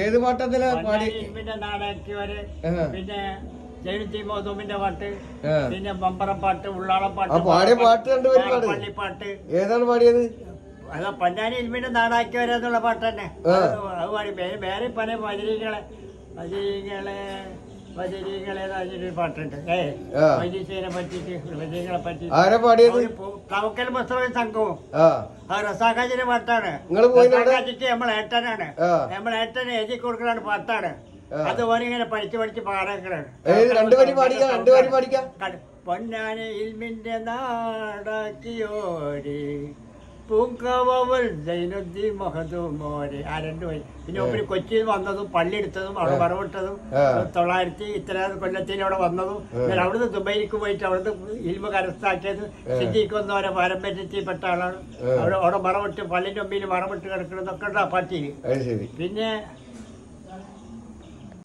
ഏത് പാട്ടത്തിൽ പാടി പിന്നെ നാടാക്കിയവര് ആ. പിന്നെ ജയന്തി മോസൂമിന്റെ പാട്ട്. പിന്നെ ബമ്പറപ്പാട്ട് ഉള്ളാളപ്പാട്ട് ആ, പാടിയ പാട്ട് രണ്ടുപേരും പാട്. പള്ളിപ്പാട്ട് ഏതാണ് പാടിയത് അതാ പഞ്ഞാനി ഇൽമിന്റെ നാടാക്കിയവരെന്നുള്ള പാട്ട് തന്നെ. അത് പാടി വേറെ പല വജരീകളെ വജരീകളെ വജരീകളെ പാട്ടുണ്ട് ഏ ആ. പറ്റിട്ട് വജരീകളെ പറ്റിയിട്ട് തവക്കൽ പുസ്തകം സംഘവും. റസാഖാജിന്റെ പാട്ടാണ്. റസാഖാജിക്ക് നമ്മളെ ഏട്ടനാണ്. ആ. നമ്മളെ ഏട്ടന് എഴുതി കൊടുക്കലാണ് പാട്ടാണ്. അത് ഓനിങ്ങനെ പഠിച്ച് പഠിച്ച് പാടാക്കലാണ് പൊന്നാനെ ഇൽമിന്റെ നാടാക്കിയോരി. പൂങ്കവൽ. ജൈനുദ്ദീൻ മഹദൂമോര് ആ രണ്ടു വരി. പിന്നെ ഒപ്പിന് കൊച്ചിയിൽ വന്നതും പള്ളി എടുത്തതും അവിടെ വറവിട്ടതും. തൊള്ളായിരത്തി ഇത്ര കൊല്ലത്തിന് അവിടെ വന്നതും പിന്നെ അവിടുന്ന് ദുബൈക്ക് പോയിട്ട് അവിടുന്ന് ഇൽമ കരസ്ഥാക്കിയത് സിദ്ദീഖ് വന്നവരെ പാരമ്പര്യത്തിൽപ്പെട്ട ആളാണ്. അവിടെ അവിടെ മറവിട്ട് പള്ളിന്റെ മുമ്പിൽ മറവിട്ട് കിടക്കുന്നതൊക്കെ ഉണ്ട് ആ പാർട്ടിയിൽ പിന്നെ